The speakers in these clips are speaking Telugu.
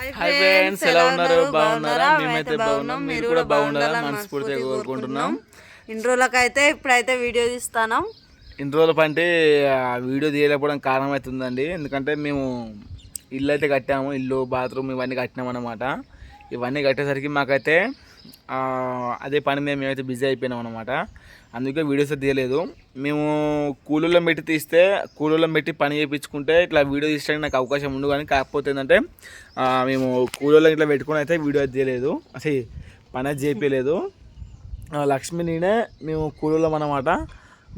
హాయ్ ఫ్రెండ్స్ ఎలా ఉన్నారు? బాగున్నారా? మేమైతే బాగున్నాం మీరు కూడా బాగుండాలని మనస్ఫూర్తిగా కోరుకుంటున్నాం. ఇన్ని రోజులకైతే ఇప్పుడైతే వీడియో తీస్తాను. ఇన్ని రోజుల పంటే ఆ వీడియో తీయలేకపోవడం కారణం అవుతుందండి ఎందుకంటే మేము ఇల్లు అయితే కట్టాము. ఇల్లు బాత్రూమ్ ఇవన్నీ కట్టినాం అనమాట ఇవన్నీ కట్టేసరికి మాకైతే అదే పని మీద మేమైతే బిజీ అయిపోయినాం అనమాట అందుకే వీడియోస్ అయితే తీయలేదు. మేము కూలీలో పెట్టి తీస్తే కూలీలో పెట్టి పని చేయించుకుంటే ఇట్లా వీడియో తీసడానికి నాకు అవకాశం ఉండు కానీ కాకపోతే ఏంటంటే మేము కూలీలో ఇట్లా పెట్టుకుని అయితే వీడియో అయితే తీయలేదు. అసలు పని అది చేయలేదు లక్ష్మి నేనే మేము కూలీలం అనమాట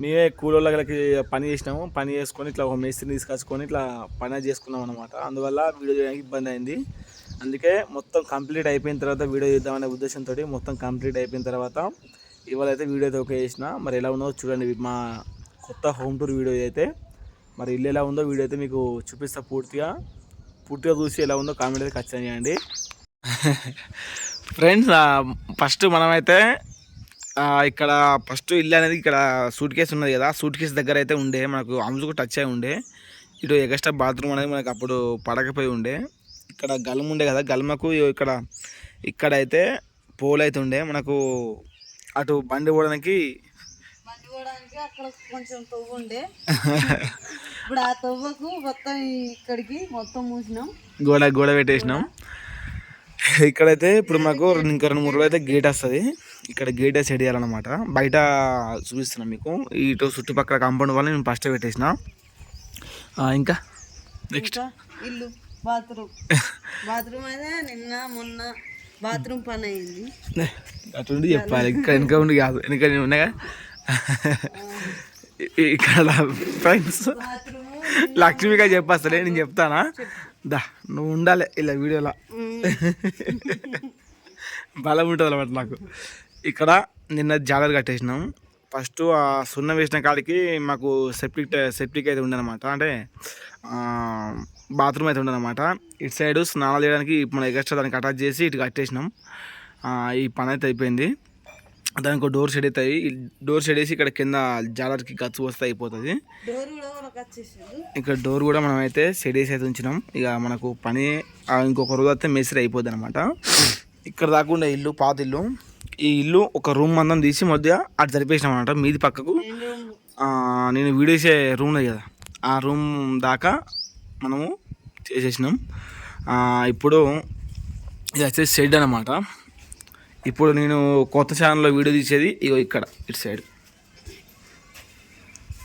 మేమే కూలోళ్ళకి పని చేసినాము. పని చేసుకొని ఇట్లా ఒక మేస్త్రిని తీసుకొచ్చుకొని ఇట్లా పని చేసుకున్నాం అనమాట అందువల్ల వీడియో చేయడానికి ఇబ్బంది అయింది. అందుకే మొత్తం కంప్లీట్ అయిపోయిన తర్వాత వీడియో చేద్దామనే ఉద్దేశంతో మొత్తం కంప్లీట్ అయిపోయిన తర్వాత ఇవాళ అయితే వీడియో అయితే ఓకే చేసిన. మరి ఎలా ఉందో చూడండి. మా కొత్త హోమ్ టూర్ వీడియో అయితే మరి ఇల్లు ఎలా ఉందో వీడియో అయితే మీకు చూపిస్తా పూర్తిగా. పూర్తిగా చూసి ఎలా ఉందో కామెంట్ అయితే ఖచ్చితంగా చేయండి. ఫ్రెండ్స్ ఫస్ట్ మనమైతే ఇక్కడ ఫస్ట్ ఇల్లు అనేది ఇక్కడ సూట్ కేసు ఉన్నది కదా. సూట్ కేసు దగ్గర అయితే ఉండే. మనకు అంచుకు టచ్ అయి ఉండే. ఇటు ఎగస్ట్రా బాత్రూమ్ అనేది మనకు అప్పుడు పడకపోయి ఉండే. ఇక్కడ గల్మ ఉండే కదా గల్మకు ఇక్కడ ఇక్కడ అయితే పోల్ అయితే ఉండే మనకు అటు బండి పోవడానికి అక్కడ కొంచెం తవ్వు ఉండే. ఇప్పుడు ఆ తవ్వకు మొత్తం ఇక్కడికి మొత్తం మూసినాం. గోడ గోడ పెట్టేసినాం. ఇక్కడైతే ఇప్పుడు మాకు రెండు- ఇంకా రెండు మూడు రోజులు అయితే గేట్ వస్తుంది. ఇక్కడ గేట్ సెట్ చేయాలన్నమాట. బయట చూపిస్తున్నాం మీకు. ఇటు చుట్టుపక్కల కాంపౌండ్ వల్ల నేను ఫస్ట్ పెట్టేసిన. ఇంకా? నెక్స్ట్ ఇల్లు. బాత్రూమ్. బాత్రూమ్ నిన్న మొన్న బాత్రూమ్ పని అయింది. అటుండి చెప్పాలి. ఇక్కడ వెనక ఉండి కాదు. వెనక నేను ఉన్నాగా. ఇక్కడ ఫ్రెండ్స్ లక్ష్మిగా చెప్పేస్తలే నేను చెప్తానా? దా నువ్వు ఉండాలి ఇలా వీడియోలో. బలం ఉంటుంది అనమాట నాకు. ఇక్కడ నిన్న జాలర్ కట్టేసినాం. ఫస్ట్ ఆ సున్నం వేసిన కాడికి మాకు సెప్టిక్ సెప్టిక్ అయితే ఉండనమాట అంటే బాత్రూమ్ అయితే ఉండనమాట ఇటు సైడ్ స్నానాలు చేయడానికి మన ఎగస్ట్రా దానికి అటాచ్ చేసి ఇటు కట్టేసినాం. ఈ పని అయితే అయిపోయింది. దానికి డోర్ షెడ్ అవుతాయి డోర్ షెడ్ వేసి ఇక్కడ కింద జాలర్కి గచ్చు వస్తే అయిపోతుంది. ఇక్కడ డోర్ కూడా మనం అయితే సెట్ చేసి అయితే ఉంచినాం. ఇక మనకు పని ఇంకొక రోజు అయితే మేస్త్రి అయిపోద్ది అనమాట ఇక్కడ దాకుండా ఇల్లు పాత ఇల్లు. ఈ ఇల్లు ఒక రూమ్ మందం తీసి మధ్య అటు జరిపేసినాం అనమాట మీది పక్కకు. నేను వీడియో చేసే రూమ్ ఉన్నది కదా. ఆ రూమ్ దాకా మనము చేసేసినాం ఇప్పుడు ఇది వచ్చేసి షెడ్ అనమాట ఇప్పుడు నేను కొత్త ఛానల్లో వీడియో తీసేది ఇగో ఇక్కడ ఇటు సైడ్.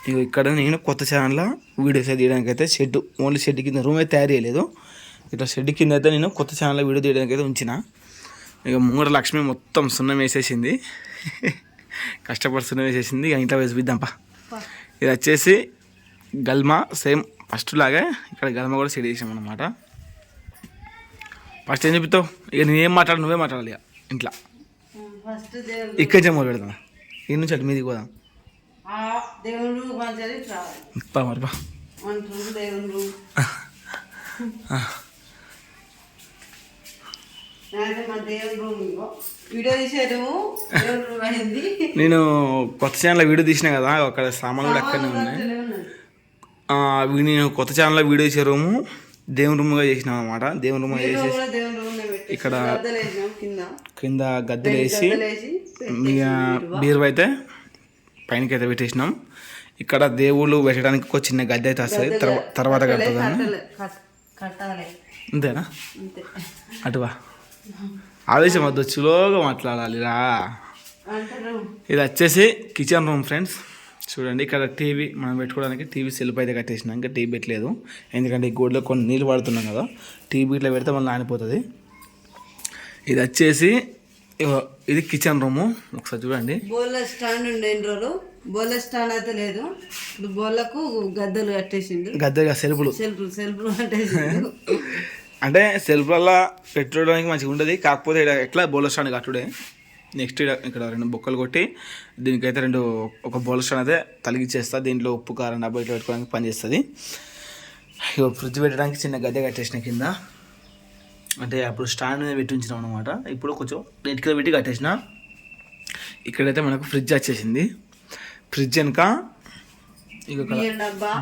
ఇగో ఇక్కడ నేను కొత్త ఛానల్లో వీడియోస్ తీయడానికి అయితే షెడ్ ఓన్లీ షెడ్ కింద రూమ్ అయితే తయారు చేయలేదు. ఇట్లా షెడ్ కింద అయితే నేను కొత్త ఛానల్లో వీడియో తీయడానికి అయితే ఉంచిన. ఇక ముంగర లక్ష్మి మొత్తం సున్నం వేసేసింది. కష్టపడి సున్నం వేసేసింది ఇక ఇంట్లో వేసి బిద్దాంపా ఇది వచ్చేసి గల్మా సేమ్ ఫస్ట్ లాగే ఇక్కడ గల్మా కూడా సెట్ చేసాం అనమాట ఫస్ట్ ఏం చెప్తావు ఇక నేనేం మాట్లాడు నువ్వే మాట్లాడాలి ఇక ఇంట్లో. ఇక్కడ నుంచి మొదలు పెడదాం ఈ నుంచి అటు మీదికి పోదాం. పా మరి పా. నేను కొత్త ఛానల్లో వీడియో తీసిన కదా అక్కడ సామాన్లు కూడా అక్కడనే ఉన్నాయి. నేను కొత్త ఛానల్లో వీడియో చేసే రూము దేవుని రూమ్గా చేసినాం అనమాట దేవుని రూమ్ చేసేసి ఇక్కడ కింద. గద్దెలు వేసి బీరువా అయితే పైనకి అయితే పెట్టేసినాం. ఇక్కడ దేవుళ్ళు పెట్టడానికి ఒక చిన్న గద్దె అయితే వస్తుంది. తర్వా- తర్వాత కడుతుందని అంతేనా? అంతే. అటువా ఆవేశం వద్దు స్లోగా మాట్లాడాలి రా అంటారు. ఇది వచ్చేసి కిచెన్ రూమ్ ఫ్రెండ్స్. చూడండి ఇక్కడ టీవీ మనం పెట్టుకోవడానికి టీవీ సెల్ఫ్ అయితే కట్టేసినాం ఇంకా టీవీ పెట్టలేదు ఎందుకంటే ఈ గోడలో కొన్ని నీళ్ళు పడుతున్నాం కదా టీవీ ఇట్లా పెడితే మళ్ళీ నానిపోతుంది ఇది వచ్చేసి ఇది కిచెన్ రూము. ఒకసారి చూడండి. బోల్ల స్టాండ్ ఉండే రోజులు. బోల్ల స్టాండ్ అయితే లేదు. ఇప్పుడు బోళ్ళకు గద్దలు కట్టేసిండు. గద్దెగా సెల్ఫ్లు సెల్ఫ్ సెల్ఫ్ కట్టేసిండు. అంటే సెల్ఫ్లలో పెట్టుకోవడానికి మంచిగా ఉంటుంది కాకపోతే ఎట్లా బౌలర్ స్టాండ్ కట్టుడే? నెక్స్ట్ ఇక్కడ రెండు బొక్కలు కొట్టి దీనికైతే రెండు ఒక స్టాండ్ అయితే తలిగిచ్చేస్తా. దీంట్లో ఉప్పు కారం డబ్బా ఇట్లా పెట్టుకోవడానికి పనిచేస్తుంది. ఇక ఫ్రిడ్జ్ పెట్టడానికి చిన్న గద్దె కట్టేసిన కింద. అంటే అప్పుడు స్టాండ్ మీద పెట్టి ఉంచినాం అనమాట ఇప్పుడు కొంచెం నెట్కిలో పెట్టి కట్టేసిన. ఇక్కడైతే మనకు ఫ్రిడ్జ్ వచ్చేసింది. ఫ్రిడ్జ్ వెనక ఇక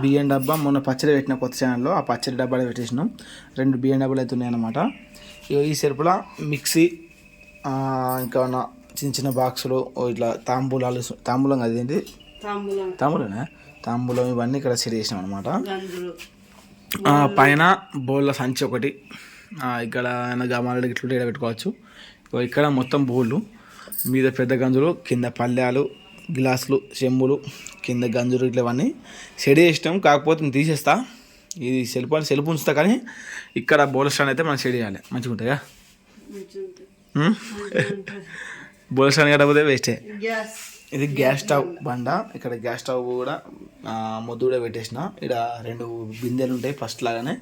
బియ్యం డబ్బా. మొన్న పచ్చడి పెట్టిన కొత్త ఛానల్లో ఆ పచ్చడి డబ్బాలో పెట్టేసినాం. రెండు బియ్యం డబ్బాలు అయితే ఉన్నాయన్నమాట. ఇగో ఈ సెల్ఫ్లో మిక్సీ ఇంకా చిన్న చిన్న బాక్సులు ఇట్లా తాంబూలాలు తాంబూలం కదా ఏంటి తాంబూలం. తాంబూలనా? తాంబూలం ఇవన్నీ ఇక్కడ సెట్ చేసినాం అనమాట పైన బౌల్ల సంచి ఒకటి. ఇక్కడ గమాలు ఇట్లా ఇక్కడ పెట్టుకోవచ్చు. ఇక్కడ మొత్తం బౌళ్ళు మీద పెద్ద గంజులు కింద పళ్ళాలు గ్లాసులు చెంబులు కింద గంజులు ఇట్లా ఇవన్నీ సెట్ చేసినాం. కాకపోతే నేను తీసేస్తా. ఇది సెల్ఫ్ అని సెల్ఫ్ ఉంచుతా కానీ ఇక్కడ బౌల్ స్టాండ్ అయితే మనం సెట్ చేయాలి. మంచిగా ఉంటాయా మంచిగా ఉంటుంది. ఉమ్? బౌల్ స్టాండ్ కట్టకపోతే వేస్టే గ్యాస్ ఇది గ్యాస్ స్టవ్ బండ. ఇక్కడ గ్యాస్ స్టవ్ కూడా మొద్దు కూడా పెట్టేసిన. ఇక్కడ రెండు బిందెలు ఉంటాయి ఫస్ట్ లాగానే.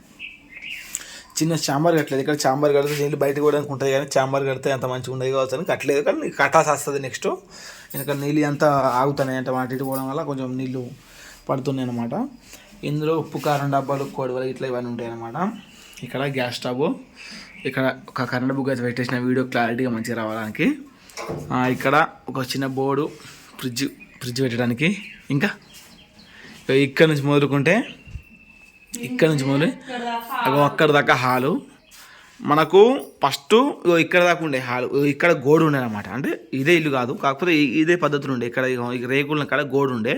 చిన్న చాంబార్ కట్టలేదు. ఇక్కడ చాంబార్ కడితే నీళ్ళు బయటకు కూడా ఉంటుంది కానీ చాంబార్ కడితే అంత మంచిగా ఉండదు కావచ్చు అని కట్టలేదు. కానీ కట్టాల్సి వస్తుంది నెక్స్ట్ ఎందుకంటే నీళ్ళు అంతా ఆగుతున్నాయి అంటే ఇటు పోవడం వల్ల కొంచెం నీళ్ళు పడుతున్నాయి అనమాట ఇందులో ఉప్పు కారం డబ్బాలు కోడివలు ఇట్లా ఇవన్నీ ఉంటాయి అనమాట ఇక్కడ గ్యాస్ స్టవ్ ఇక్కడ ఒక కరెంట్ బుక్ అయితే పెట్టేసిన. వీడియో క్లారిటీగా మంచిగా రావడానికి. ఇక్కడ ఒక చిన్న బోర్డు ఫ్రిడ్జ్ ఫ్రిడ్జ్ పెట్టడానికి. ఇంకా? ఇక్కడ నుంచి మొదలుకుంటే ఇక్కడ నుంచి మొదలు అక్కడ దాకా హాలు. మనకు ఫస్ట్ ఇగో ఇక్కడ దాకా ఉండే హాలు. ఇక్కడ గోడు ఉండే అనమాట అంటే ఇదే ఇల్లు కాదు. కాకపోతే ఇదే పద్ధతులు ఉండే. ఇక్కడ ఇగో రేకుల కాడ గోడు ఉండే.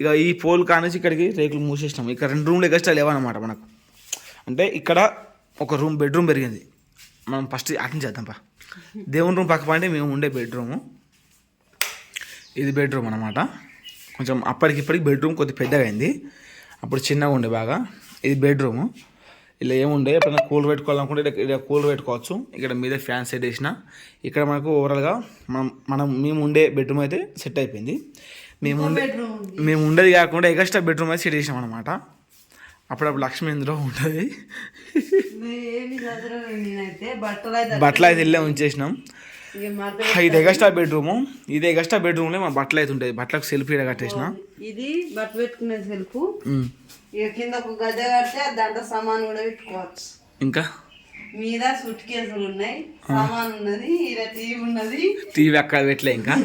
ఇక ఈ పోల్ కానించి ఇక్కడికి రేకులు మూసేసినాం. ఇక్కడ రెండు రూమ్లు ఎగస్ట్రా లేవన్నమాట మనకు. అంటే ఇక్కడ ఒక రూమ్ బెడ్రూమ్ పెరిగింది. మనం ఫస్ట్ అటెండ్ చేద్దాం పా. దేవుని రూమ్ పక్క అంటే మేము ఉండే బెడ్రూము. ఇది బెడ్రూమ్ అనమాట కొంచెం అప్పటికిప్పటికి బెడ్రూమ్ కొద్దిగా పెద్దగా అయింది. అప్పుడు చిన్నగా ఉండే బాగా. ఇది బెడ్రూమ్. ఇలా ఏముండే? ఎప్పుడైనా కూలర్ పెట్టుకోవాలనుకుంటే ఇక్కడ- ఇక్కడ కూలర్ పెట్టుకోవచ్చు. ఇక్కడ మీద ఫ్యాన్ సెట్ చేసిన. ఇక్కడ మనకు ఓవరాల్గా మనం మనం మేము ఉండే బెడ్రూమ్ అయితే సెట్ అయిపోయింది. మేము ఉండే మేము ఉండేది కాకుండా ఎగస్ట్రా బెడ్రూమ్ అయితే సెట్ చేసినాం అనమాట అప్పుడప్పుడు లక్ష్మి ఇందులో ఉంటుంది బట్టలు అయితే వెళ్ళే ఉంచేసినాం. ఇది ఎగస్ట్రా బెడ్రూము ఇది ఎగస్ట్రా బెడ్రూమ్లో మన బట్టలు అయితే ఉంటాయి. బట్టలకు సెల్ఫ్ ఇక్కడ కట్టేసిన. ఇది బట్ట పెట్టుకునే సెల్ఫ్ కింద ఒక గద్దె కడితే దాంట్లో సామాన్ కూడా పెట్టుకోవచ్చు. ఇంకా? మీద సుట్ కేసులు ఉన్నాయి సామాన్ ఉన్నది ఇలా టీవీ ఉన్నది. టీవీ అక్కడ పెట్టలే ఇంకా?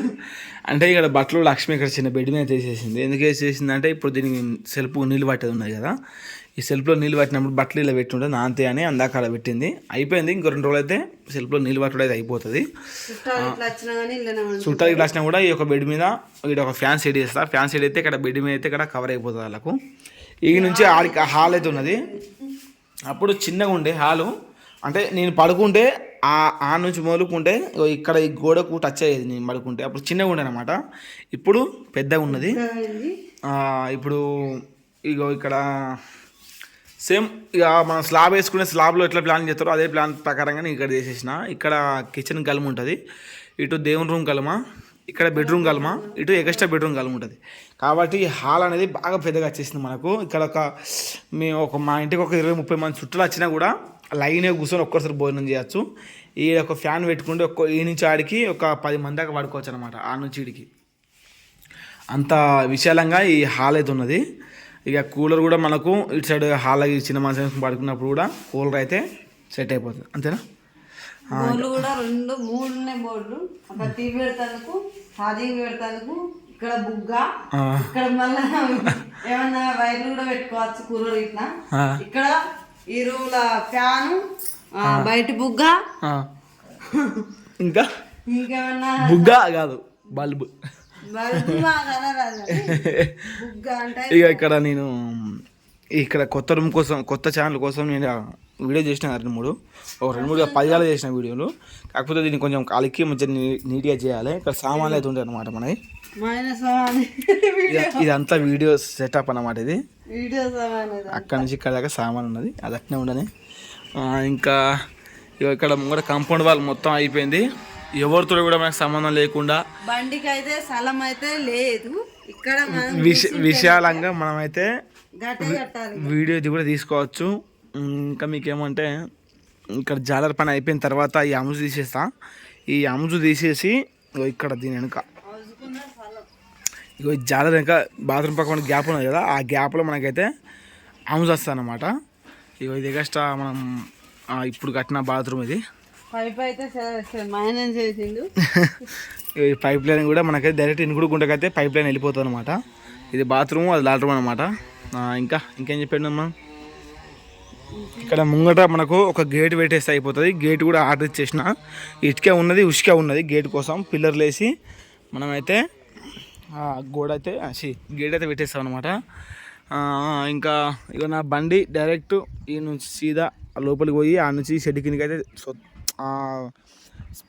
అంటే ఇక్కడ బట్టలు లక్ష్మి ఇక్కడ చిన్న బెడ్ మీద వేసేసింది. ఎందుకు వేసేసింది అంటే ఇప్పుడు దీనికి సెల్ఫ్ నీళ్ళు పట్టేది ఉన్నది కదా. ఈ సెల్ఫ్లో నీళ్ళు పట్టినప్పుడు బట్టలు ఇలా పెట్టుంటే నాంతే అని అందాక అలా పెట్టింది. అయిపోయింది. ఇంకో రెండు రోజులు అయితే సెల్ఫ్లో నీళ్ళు పట్టడం అయితే అయిపోతుంది. చుట్టాలు ఇట్లా వచ్చినా కూడా ఈ యొక్క బెడ్ మీద ఇక్కడ ఒక ఫ్యాన్ సెట్ చేస్తా. ఫ్యాన్ సెట్ అయితే ఇక్కడ బెడ్ మీద అయితే ఇక్కడ కవర్ అయిపోతుంది వాళ్ళకు. ఈ నుంచి ఆడికి హాల్ అయితే ఉన్నది. అప్పుడు చిన్నగా ఉండే హాలు. అంటే నేను పడుకుంటే ఆ ఆ నుంచి మొదలుకుంటే ఇక్కడ ఈ గోడకు టచ్ అయ్యేది నేను పడుకుంటే. అప్పుడు చిన్నగా ఉండే అనమాట ఇప్పుడు పెద్దగా ఉన్నది. ఇప్పుడు ఇగో ఇక్కడ సేమ్ ఇక మనం స్లాబ్ వేసుకునే స్లాబ్లో ఎట్లా ప్లాన్ చేస్తారో అదే ప్లాన్ ప్రకారంగా నేను ఇక్కడ చేసేసిన. ఇక్కడ కిచెన్ కలమ ఉంటుంది. ఇటు దేవుని రూమ్ కలమ ఇక్కడ బెడ్రూమ్ కలమ ఇటు ఎక్స్ట్రా బెడ్రూమ్ కలమ ఉంటుంది. కాబట్టి హాల్ అనేది బాగా పెద్దగా వచ్చేసింది మనకు. ఇక్కడ ఒక మేము ఒక మా ఇంటికి ఒక ఇరవై ముప్పై మంది చుట్టాలు వచ్చినా కూడా లైనే కూర్చొని ఒక్కసారి భోజనం చేయొచ్చు. ఈ ఒక ఫ్యాన్ పెట్టుకుంటే ఒక్క ఈ నుంచి ఆడికి ఒక పది మంది దాకా పడుకోవచ్చు అనమాట ఆ నుంచి ఈడికి. అంత విశాలంగా ఈ హాల్ అయితే ఉన్నది. ఇక కూలర్ కూడా మనకు ఇటు సైడ్ హాల్ చిన్న మనిషి పడుకున్నప్పుడు కూడా కూలర్ అయితే సెట్ అయిపోతుంది. అంతేనా? బోర్లు కూడా రెండు మూడు ఉన్నాయి బోర్లు. అక్కడ టీవీ పెడతానుకు ఛార్జింగ్ ఇక్కడ బుగ్గ ఇక్కడ మళ్ళా ఏమన్నా వైర్లు కూడా పెట్టుకోవచ్చు కూలర్ ఇట్లా. ఇక్కడ ఈ రూమ్లో ఫ్యాను బయట బుగ్గ. ఇంకా? ఇంకేమన్నా? బుగ్గ కాదు బల్బ్. ఇక ఇక్కడ నేను ఇక్కడ కొత్త రూమ్ కోసం కొత్త ఛానల్ కోసం నేను వీడియో చేసిన రెండు మూడు. ఒక రెండు మూడు పదివేలు చేసిన వీడియోలు. కాకపోతే దీన్ని కొంచెం కాలికి మంచిగా నీ- నీట్గా చేయాలి. ఇక్కడ సామాన్లు అయితే ఉంటాయి అనమాట ఇది- ఇదంతా వీడియో సెటప్ సమాన్ ఇది. అక్కడ నుంచి ఇక్కడ దాకా సామాన్ ఉన్నది. అది అట్నే ఉండని. ఇంకా ఇక్కడ ముంగడ కాంపౌండ్ వాల్ మొత్తం అయిపోయింది. ఎవరితో కూడా మనకు సంబంధం లేకుండా బండికి అయితే స్థలం అయితే లేదు. ఇక్కడ విశాలంగా మనమైతే వీడియో ఇది కూడా తీసుకోవచ్చు. ఇంకా మీకేమంటే ఇక్కడ జాలర్ పని అయిపోయిన తర్వాత ఈ అముజు తీసేస్తా. ఈ అముజు తీసేసి ఇక్కడ దీని వెనుక. ఇగో జాలర్ వెనుక బాత్రూమ్ పక్కన గ్యాప్ ఉన్నది కదా ఆ గ్యాప్లో మనకైతే అముజు వస్తుంది అనమాట ఇగో ఇది ఎగస్ట్రా మనం ఇప్పుడు కట్టిన బాత్రూమ్ ఇది. పైప్ అయితే చేసిండు. ఈ పైప్ లైన్ కూడా మనకైతే డైరెక్ట్ ఇనుగుడు గుంటకైతే పైప్ లైన్ వెళ్ళిపోతుంది అనమాట ఇది బాత్రూమ్ అది లాట్రూమ్ అనమాట ఇంకా ఇంకేం చెప్పాడు మనం ఇక్కడ ముంగట మనకు ఒక గేట్ పెట్టేస్తే అయిపోతుంది. గేట్ కూడా ఆర్డర్ ఇచ్చేసిన. ఇటుక ఉన్నది ఉసుక ఉన్నది. గేట్ కోసం పిల్లర్లు వేసి మనమైతే గోడ అయితే సి గేట్ అయితే పెట్టేస్తాం అనమాట ఇంకా ఇక నా బండి డైరెక్ట్ ఈ నుంచి సీదా లోపలికి పోయి ఆ నుంచి షెడ్ కిందకి అయితే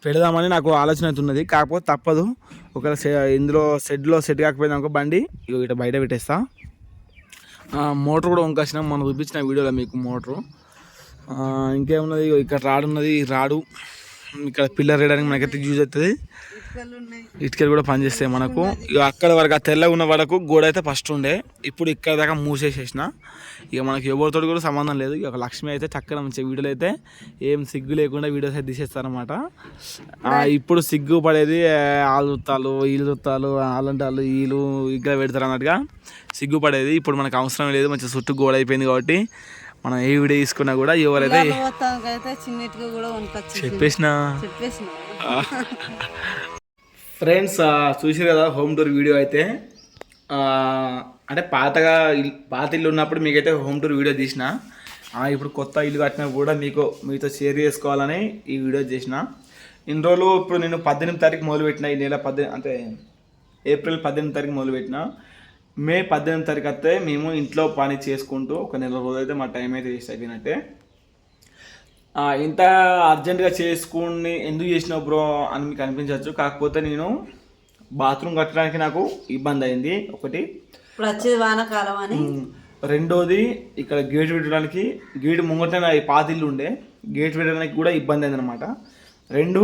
పెడదామని నాకు ఆలోచన అయితే ఉన్నది కాకపోతే తప్పదు. ఒకవేళ సె- ఇందులో షెడ్లో సెట్ కాకపోయింది అనుకో బండి ఇక ఇట బయట పెట్టేస్తా. మోటార్ కూడా వంకాసిన మనం చూపించిన వీడియోలో మీకు మోటారు. ఇంకేమున్నది? ఇగో ఇక్కడ రాడు ఉన్నది రాడు. ఇక్కడ పిల్లర్ వేయడానికి మనకైతే యూజ్ అవుతుంది. ఇటుకలు కూడా పనిచేస్తాయి మనకు. ఇక అక్కడ వరకు ఆ తెల్లగా ఉన్న వరకు గోడ అయితే ఫస్ట్ ఉండే. ఇప్పుడు ఇక్కడ దాకా మూసేసేసిన. ఇక మనకి ఎవరితో కూడా సంబంధం లేదు. ఇక లక్ష్మి అయితే చక్కగా మంచి వీడియోలు అయితే ఏం సిగ్గు లేకుండా వీడియోస్ అయితే తీసేస్తారనమాట ఇప్పుడు సిగ్గు పడేది వాళ్ళు చూస్తాలు వీళ్ళు చూస్తాలు వాళ్ళంటే వాళ్ళు వీళ్ళు ఇక్కడ పెడతారు అన్నట్టుగా సిగ్గుపడేది ఇప్పుడు మనకు అవసరం లేదు. మంచి చుట్టూ గోడ అయిపోయింది కాబట్టి మనం ఏ వీడియో తీసుకున్నా కూడా ఎవరైతే చెప్పేసిన? ఫ్రెండ్స్ చూసారు కదా హోమ్ టూర్ వీడియో అయితే? అంటే పాతగా పాత ఇల్లు ఉన్నప్పుడు మీకైతే హోమ్ టూర్ వీడియో తీసిన. ఇప్పుడు కొత్త ఇల్లు కట్టినా కూడా మీకు మీతో షేర్ చేసుకోవాలని ఈ వీడియో చేసిన. ఇన్ని రోజులు ఇప్పుడు నేను పద్దెనిమిది తారీఖు మొదలుపెట్టిన ఈ నెల పద్దెనిమిది అంటే ఏప్రిల్ పద్దెనిమిది తారీఖు మొదలుపెట్టిన. మే పద్దెనిమిది తారీఖు అయితే మేము ఇంట్లో పని చేసుకుంటూ ఒక నెల రోజు అయితే మా టైం అయితే వేస్ట్ అయిపోయినట్టే. ఇంత అర్జెంటుగా చేసుకుని ఎందుకు చేసినావు బ్రో అని మీకు అనిపించవచ్చు. కాకపోతే నేను బాత్రూమ్ కట్టడానికి నాకు ఇబ్బంది అయింది. ఒకటి. వచ్చేది వానాకాలం అని? రెండోది ఇక్కడ గేట్ పెట్టడానికి గేట్ ముంగట నా పాత ఇల్లు ఉండే. గేట్ పెట్టడానికి కూడా ఇబ్బంది అయింది అనమాట రెండు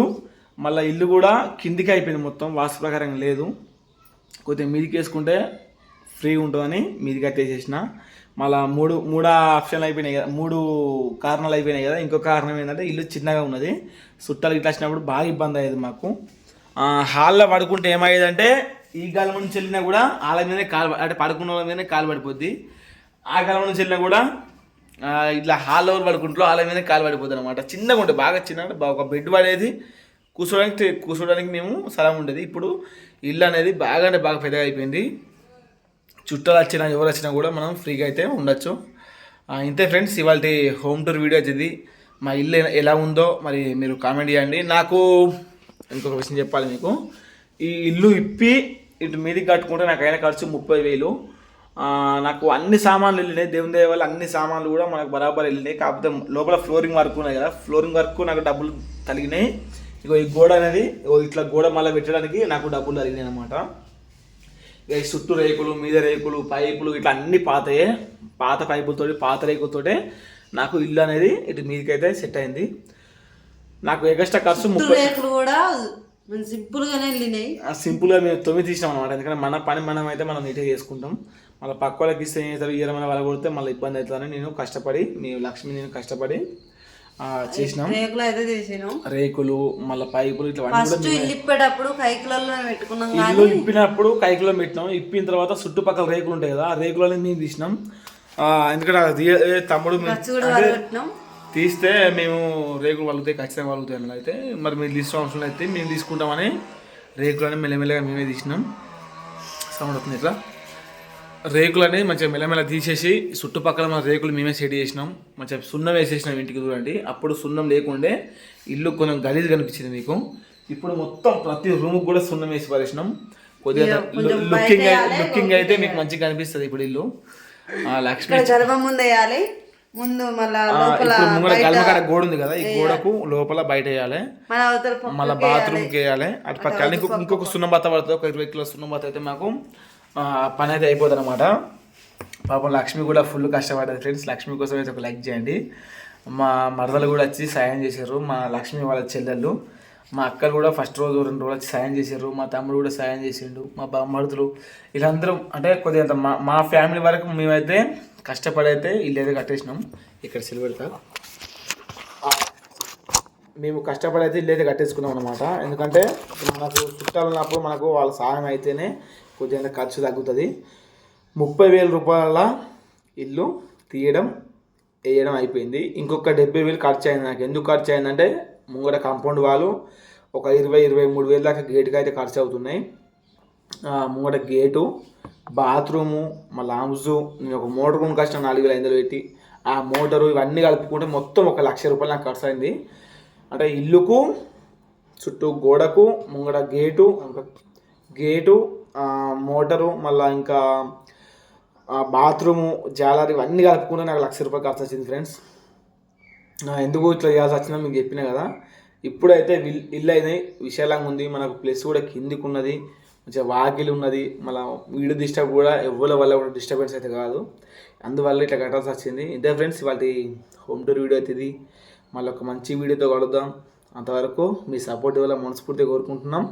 మళ్ళీ ఇల్లు కూడా కిందికి అయిపోయింది మొత్తం. వాస్తు ప్రకారం లేదు. కొద్దిగా మీదికి వేసుకుంటే ఫ్రీ ఉంటుందని మీదికి కట్టేసేసిన మళ్ళీ మూడు మూడు ఆప్షన్లు అయిపోయినాయి కదా మూడు కారణాలు అయిపోయినాయి కదా. ఇంకో కారణం ఏంటంటే ఇల్లు చిన్నగా ఉన్నది. చుట్టాలు ఇట్లా వచ్చినప్పుడు బాగా ఇబ్బంది అయ్యేది మాకు. హాల్లో పడుకుంటే ఏమయ్యేదంటే ఈ గాలం నుంచి వెళ్ళినా కూడా వాళ్ళ మీదనే కాలు అంటే పడుకున్న వాళ్ళ మీదనే కాలు పడిపోద్ది. ఆ గాలం నుంచి వెళ్ళినా కూడా ఇట్లా ఇట్లా హాల్లో పడుకుంటారో వాళ్ళ మీదనే కాలు పడిపోద్ది అనమాట చిన్నగా ఉంటుంది బాగా చిన్న అంటే బాగా ఒక బెడ్ పడేది. కూర్చోడానికి కూర్చోడానికి మేము స్థలం ఉండేది. ఇప్పుడు ఇల్లు అనేది బాగా అంటే బాగా పెద్దగా అయిపోయింది. చుట్టాలు వచ్చినా ఎవరు వచ్చినా కూడా మనం ఫ్రీగా అయితే ఉండొచ్చు. ఇంతే ఫ్రెండ్స్ ఇవాళ హోమ్ టూర్ వీడియో ఇది మా ఇల్లు ఎలా- ఎలా ఉందో మరి మీరు కామెంట్ చేయండి. నాకు ఇంకొక విషయం చెప్పాలి మీకు. ఈ ఇల్లు ఇప్పి ఇటు మీదికి కట్టుకుంటే నాకు అయిన ఖర్చు ముప్పై వేలు. నాకు అన్ని సామాన్లు వెళ్ళినాయి. దేవుని దయ వల్ల అన్ని సామాన్లు కూడా మనకు బరాబర్ వెళ్ళినాయి. కాకపోతే లోపల ఫ్లోరింగ్ వర్క్ ఉన్నాయి కదా. ఫ్లోరింగ్ వర్క్ నాకు డబ్బులు కలిగినాయి. ఇగో ఈ గోడ అనేది ఇట్లా గోడ మళ్ళీ పెట్టడానికి నాకు డబ్బులు తగిలినాయి అనమాట చుట్టూ రేకులు మీద రేకులు పైపులు ఇట్లా అన్ని పాతయే. పాత పైపులతోటి పాత రేకులతోటే నాకు ఇల్లు అనేది ఇటు మీదకైతే సెట్ అయింది. నాకు ఎగస్ట్రా ఖర్చు ముప్పై రేకులు కూడా సింపుల్ వెళ్ళినాయి. సింపుల్గా మేము తొమ్మిది తీసినాం అనమాట ఎందుకంటే మన పని మనం అయితే మనం నీట్గా చేసుకుంటాం. మళ్ళీ పక్క వాళ్ళకి ఇస్తే ఏం చేస్తారు? ఇయరమైన వాళ్ళ కొడితే మళ్ళీ ఇబ్బంది అవుతుందని నేను కష్టపడి మీ లక్ష్మి నేను కష్టపడి చేసినాం. రేకులు అయితే చేసినాం. రేకులు మళ్ళీ పైపులు ఫస్ట్ ఇల్లు ఇప్పేటప్పుడు కైకులలో పెట్టుకున్నాం ఇల్లు ఇప్పినప్పుడు కైకిలో పెట్టినాం. ఇప్పిన తర్వాత చుట్టుపక్కల రేకులు ఉంటాయి కదా ఆ రేకులు అనేది మేము తీసినాం. ఎందుకంటే తమ్ముడు తీస్తే మేము రేకులు వలుగుతాయి ఖచ్చితంగా వలుగుతాయి అన్నది అయితే. మరి మీరు తీసిన అవసరం అయితే మేము తీసుకుంటామని రేకులని మెల్లమెల్లగా మేమే తీసినాం. సౌండ్ వస్తుంది ఇట్లా. రేకులని మంచిగా మెల్లమెల్ల తీసేసి చుట్టుపక్కల మన రేకులు మేమే సెట్ చేసినాం. మంచిగా సున్నం వేసేసినాం ఇంటికి చూడండి. అప్పుడు సున్నం లేకుండే ఇల్లు కొంచెం గలీజ్ కనిపించింది మీకు. ఇప్పుడు మొత్తం ప్రతి రూమ్ కూడా సున్నం వేసి పరేసినాం కొద్దిగా లుకింగ్ లుకింగ్ అయితే మీకు మంచిగా కనిపిస్తుంది ఇప్పుడు ఇల్లు. లక్ష్మి ముందు గల్మకాడ గోడ ఉంది కదా ఈ గోడకు లోపల బయట వేయాలి. మళ్ళీ బాత్రూమ్కి వేయాలి. అటు పక్కన ఇంకొక సున్నం బత్త పడుతుంది ఒక ఇరవై కిలో సున్నం బత్త అయితే మాకు. పని అయితే అయిపోతుంది అనమాట పాపం లక్ష్మి కూడా ఫుల్ కష్టపడ్డది. ఫ్రెండ్స్ లక్ష్మి కోసం అయితే ఒక లైక్ చేయండి. మా మరదలు కూడా వచ్చి సాయం చేశారు. మా లక్ష్మి వాళ్ళ చెల్లెళ్ళు. మా అక్కలు కూడా ఫస్ట్ రోజు రెండు రోజులు వచ్చి సాయం చేశారు. మా తమ్ముడు కూడా సాయం చేసిండు. మా బామ్మడుతులు వీళ్ళందరూ అంటే కొద్దిగా అంత మా మా ఫ్యామిలీ వరకు మేమైతే కష్టపడి అయితే ఇల్లు అయితే కట్టేసినాం. ఇక్కడ సిల్వెడతా మేము కష్టపడి అయితే ఇల్లు అయితే కట్టేసుకున్నాం అనమాట ఎందుకంటే మనకు చుట్టాలు ఉన్నప్పుడు మనకు వాళ్ళ సహాయం అయితేనే కొద్దిగా ఖర్చు తగ్గుతుంది. ముప్పై వేల రూపాయల ఇల్లు తీయడం వేయడం అయిపోయింది. ఇంకొక డెబ్బై వేలు ఖర్చు అయింది నాకు. ఎందుకు ఖర్చు అయిందంటే ముంగట కాంపౌండ్ వాళ్ళు ఒక ఇరవై ఇరవై మూడు వేల దాకా గేటుకి అయితే ఖర్చు అవుతున్నాయి. ముంగట గేటు బాత్రూము మళ్ళీ హౌజు నేను ఒక మోటార్ కొనుకొచ్చిన నాలుగు వేల ఐదు పెట్టి ఆ మోటారు ఇవన్నీ కలుపుకుంటే మొత్తం ఒక లక్ష రూపాయలు నాకు ఖర్చు అయింది. అంటే ఇల్లుకు చుట్టూ గోడకు ముంగడ గేటు గేటు మోటారు మళ్ళీ ఇంకా బాత్రూము జాలరీ ఇవన్నీ కలుపుకుంటే నాకు లక్ష రూపాయలు ఖర్చు వచ్చింది ఫ్రెండ్స్. ఎందుకు ఇట్లా చేయాల్సి వచ్చిందో మీకు చెప్పిన కదా. ఇప్పుడైతే విల్- ఇల్లు అయితే విశాలంగా ఉంది. మనకు ప్లేస్ కూడా కిందికి ఉన్నది మంచిగా వాకిలి ఉన్నది. మళ్ళీ వీడు డిస్టర్బ్ కూడా ఎవరి వల్ల కూడా డిస్టర్బెన్స్ అయితే కాదు. అందువల్ల ఇట్లా కట్టాల్సి వచ్చింది. ఇదే ఫ్రెండ్స్ వాటి హోమ్ టూర్ వీడియో అవుతుంది మళ్ళీ ఒక మంచి వీడియోతో కలుద్దాం. అంతవరకు మీ సపోర్ట్ వల్ల మనస్ఫూర్తిగా కోరుకుంటున్నాం.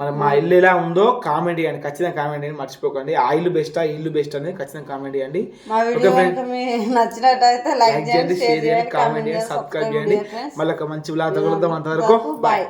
మరి మా ఇల్లు ఎలా ఉందో కామెంట్ చేయండి. ఖచ్చితంగా కామెంట్ చేయండి. మర్చిపోకండి. ఆ ఇల్లు బెస్టా ఈ ఇల్లు బెస్ట్ అనేది ఖచ్చితంగా కామెంట్ చేయండి. నచ్చినట్టయితే లైక్ చేయండి షేర్ చేయండి కామెంట్ చేయండి సబ్స్క్రైబ్ చేయండి. మళ్ళీ ఒక మంచి విలాత కలుద్దాం. అంతవరకు బాయ్